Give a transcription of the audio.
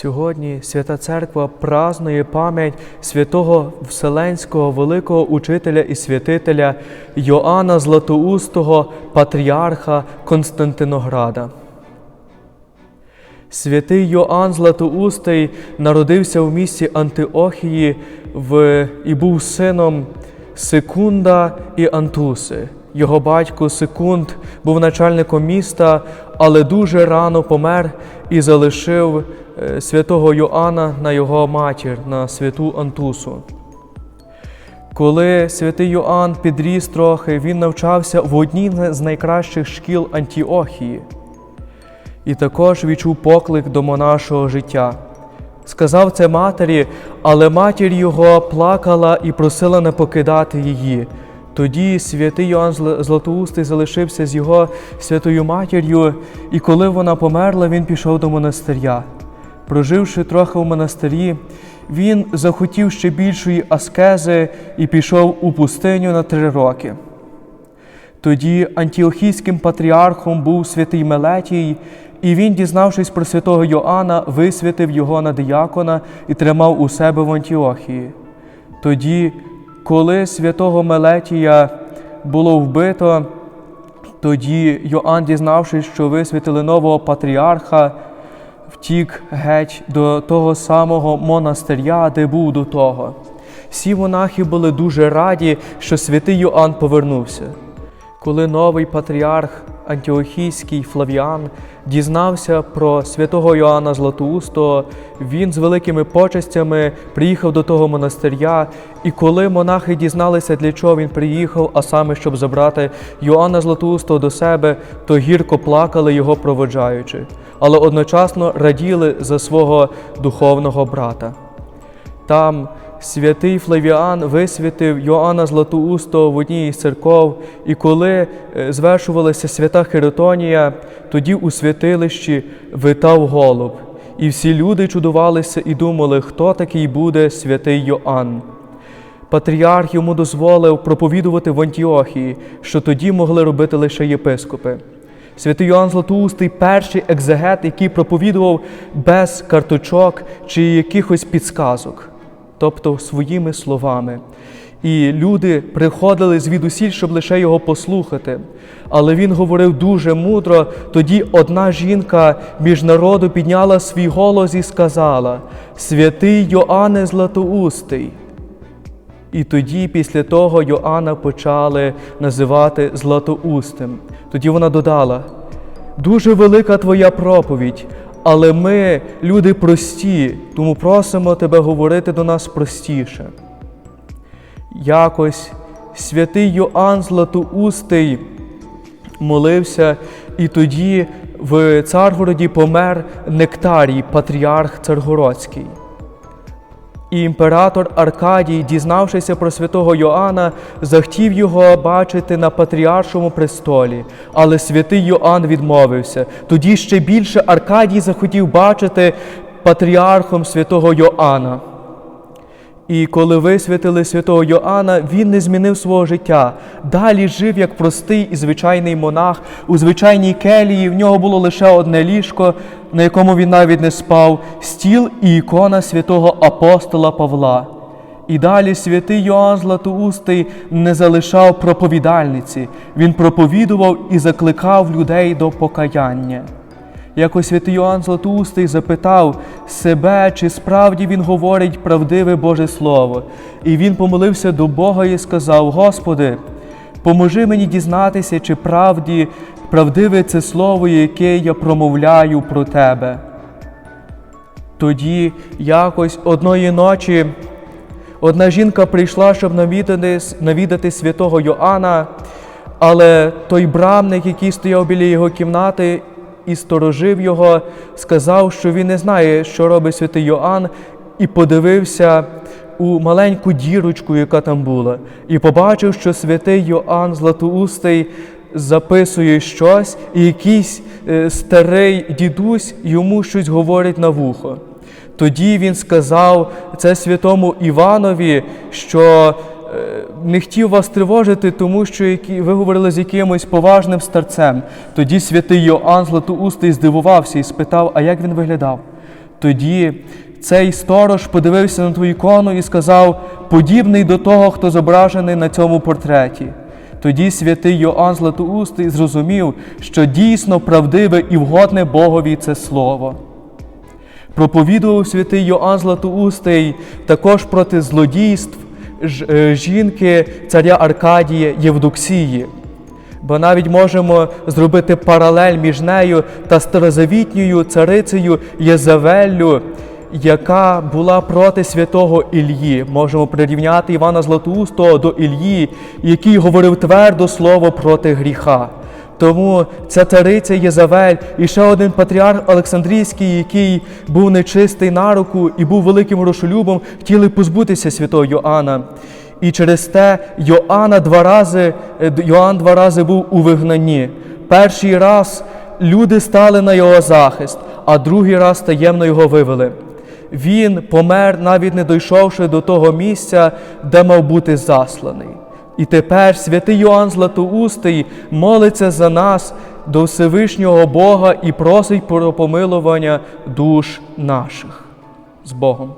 Сьогодні Свята Церква празнує пам'ять святого Вселенського великого учителя і святителя Йоанна Златоустого, патріарха Константинограда. Святий Йоанн Златоустий народився в місті Антиохії в, і був сином Секунда і Антуси. Його батько Секунд був начальником міста, але дуже рано помер і залишив святого Йоанна на його матір, на святу Антусу. Коли святий Йоанн підріс трохи, він навчався в одній з найкращих шкіл Антіохії і також відчув поклик до монашого життя. Сказав це матері, але матір його плакала і просила не покидати її. Тоді святий Йоанн Златоустий залишився з його святою матір'ю, і коли вона померла, він пішов до монастиря. Проживши трохи в монастирі, він захотів ще більшої аскези і пішов у пустиню на три роки. Тоді антіохійським патріархом був святий Мелетій, і він, дізнавшись про святого Йоанна, висвятив його на диякона і тримав у себе в Антіохії. Тоді, коли святого Мелетія було вбито, тоді Йоанн, дізнавшись, що висвятили нового патріарха, втік геть до того самого монастиря, де був до того. Всі монахи були дуже раді, що святий Йоанн повернувся. Коли новий патріарх Антіохійський Флавіан дізнався про святого Йоанна Златоустого, він з великими почестями приїхав до того монастиря, і коли монахи дізналися, для чого він приїхав, а саме щоб забрати Йоанна Златоустого до себе, то гірко плакали його проводжаючи, але одночасно раділи за свого духовного брата. Там святий Флавіан висвятив Йоанна Златоустого в одній із церков, і коли е, звершувалася свята Херотонія, тоді у святилищі витав голуб. І всі люди чудувалися і думали, хто такий буде святий Йоанн. Патріарх йому дозволив проповідувати в Антіохії, що тоді могли робити лише єпископи. Святий Йоанн Златоустий перший екзегет, який проповідував без карточок чи якихось підсказок, тобто своїми словами. І люди приходили звідусіль, щоб лише його послухати. Але він говорив дуже мудро. Тоді одна жінка між народу підняла свій голос і сказала: Святий Йоанне Златоустий. І тоді, після того, Йоанна почали називати Златоустим. Тоді вона додала: дуже велика твоя проповідь, але ми люди прості, тому просимо тебе говорити до нас простіше. Якось святий Йоанн Златоустий молився, і тоді в Царгороді помер Нектарій, патріарх Царгородський. І імператор Аркадій, дізнавшися про святого Йоанна, захотів його бачити на патріаршому престолі, але святий Йоанн відмовився. Тоді ще більше Аркадій захотів бачити патріархом святого Йоанна. І коли висвятили святого Йоанна, він не змінив свого життя. Далі жив як простий і звичайний монах у звичайній келії. В нього було лише одне ліжко, на якому він навіть не спав, стіл і ікона святого апостола Павла. І далі святий Йоанн Златоустий не залишав проповідальниці. Він проповідував і закликав людей до покаяння. Якось святий Йоанн Златоустий запитав себе, чи справді він говорить правдиве Боже Слово. І він помолився до Бога і сказав: Господи, поможи мені дізнатися, чи правді правдиве це слово, яке я промовляю про Тебе. Тоді якось одної ночі одна жінка прийшла, щоб навідати, навідати святого Йоанна, але той брамник, який стояв біля його кімнати і сторожив його, сказав, що він не знає, що робить святий Йоанн, і подивився у маленьку дірочку, яка там була, і побачив, що святий Йоанн Златоустий записує щось, і якийсь е, старий дідусь йому щось говорить на вухо. Тоді він сказав це святому Іванові, що не хотів вас тривожити, тому що ви говорили з якимось поважним старцем. Тоді святий Йоанн Златоустий здивувався і спитав, а як він виглядав. Тоді цей сторож подивився на ту ікону і сказав, подібний до того, хто зображений на цьому портреті. Тоді святий Йоанн Златоустий зрозумів, що дійсно правдиве і вгодне Богові це слово. Проповідував святий Йоанн Златоустий також проти злодійств жінки царя Аркадія Євдоксії. Бо навіть можемо зробити паралель між нею та старозавітньою царицею Єзавеллю, яка була проти святого Ільї. Можемо прирівняти Івана Златоустого до Ільї, який говорив твердо слово проти гріха. Тому ця цариця Єзавель і ще один патріарх Олександрійський, який був нечистий на руку і був великим грошолюбом, хотіли позбутися святого Йоанна. І через те Йоанна два рази, е, Йоанн два рази був у вигнанні. Перший раз люди стали на його захист, а другий раз таємно його вивели. Він помер, навіть не дійшовши до того місця, де мав бути засланий. І тепер святий Йоанн Златоустий молиться за нас до Всевишнього Бога і просить про помилування душ наших з Богом.